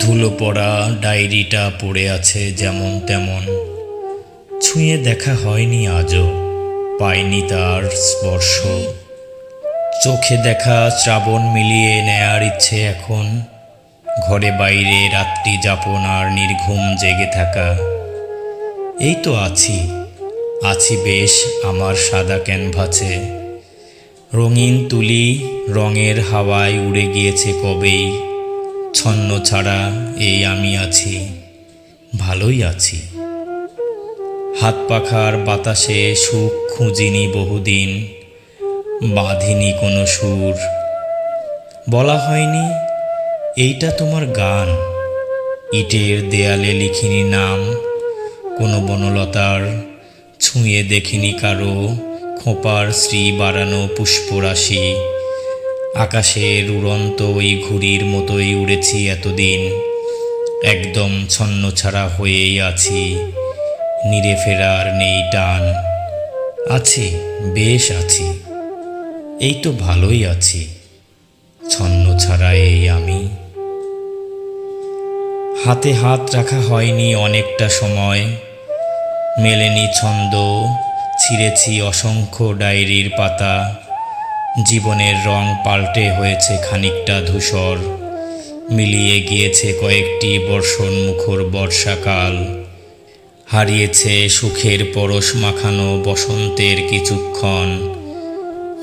ধুলো পড়া ডায়েরিটা পড়ে আছে যেমন তেমন। ছুঁয়ে দেখা হয়নি আজও, পাইনি তার স্পর্শ। চোখে দেখা শ্রাবণ মিলিয়ে নেয়ার ইচ্ছে এখন। ঘরে বাইরে রাত্রি যাপন আর নির্ঘুম জেগে থাকা। এই তো আছি আছি বেশ আমার সাদা ক্যানভাসে। রঙিন তুলি রঙের হাওয়ায় উড়ে গিয়েছে কবেই। ছন্ন ছাড়া এই আমি আছি, ভালোই আছি। হাত পাখার বাতাসে সুখ খুঁজিনি বহুদিন, বাঁধিনি কোনো সুর। বলা হয়নি, এইটা তোমার গান। ইটের দেয়ালে লিখিনি নাম, কোনো বনলতার ছুঁয়ে দেখিনি কারও। খোঁপার শ্রী বাড়ানো পুষ্পরাশি আকাশের উড়ন্ত ওই ঘুড়ির মতোই উড়েছি এতদিন। একদম ছন্নছাড়া হয়েই আছি। নিরে ফেরার নেই টান। আছি, বেশ আছি। এই তো ভালোই আছি। ছন্ন ছাড়া এই আমি। হাতে হাত রাখা হয়নি অনেকটা সময়। মেলেনি ছন্দ, ছিঁড়েছি অসংখ্য ডায়েরির পাতা। জীবনের রং পাল্টে হয়েছে খানিকটা ধূসর। মিলিয়ে গিয়েছে কয়েকটি বর্ষণ মুখর বর্ষাকাল। হারিয়েছে সুখের পরশ মাখানো বসন্তের কিছুক্ষণ।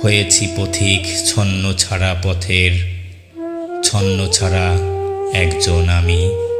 হয়েছি পথিক ছন্ন ছাড়া পথের। ছন্ন ছাড়া একজন আমি।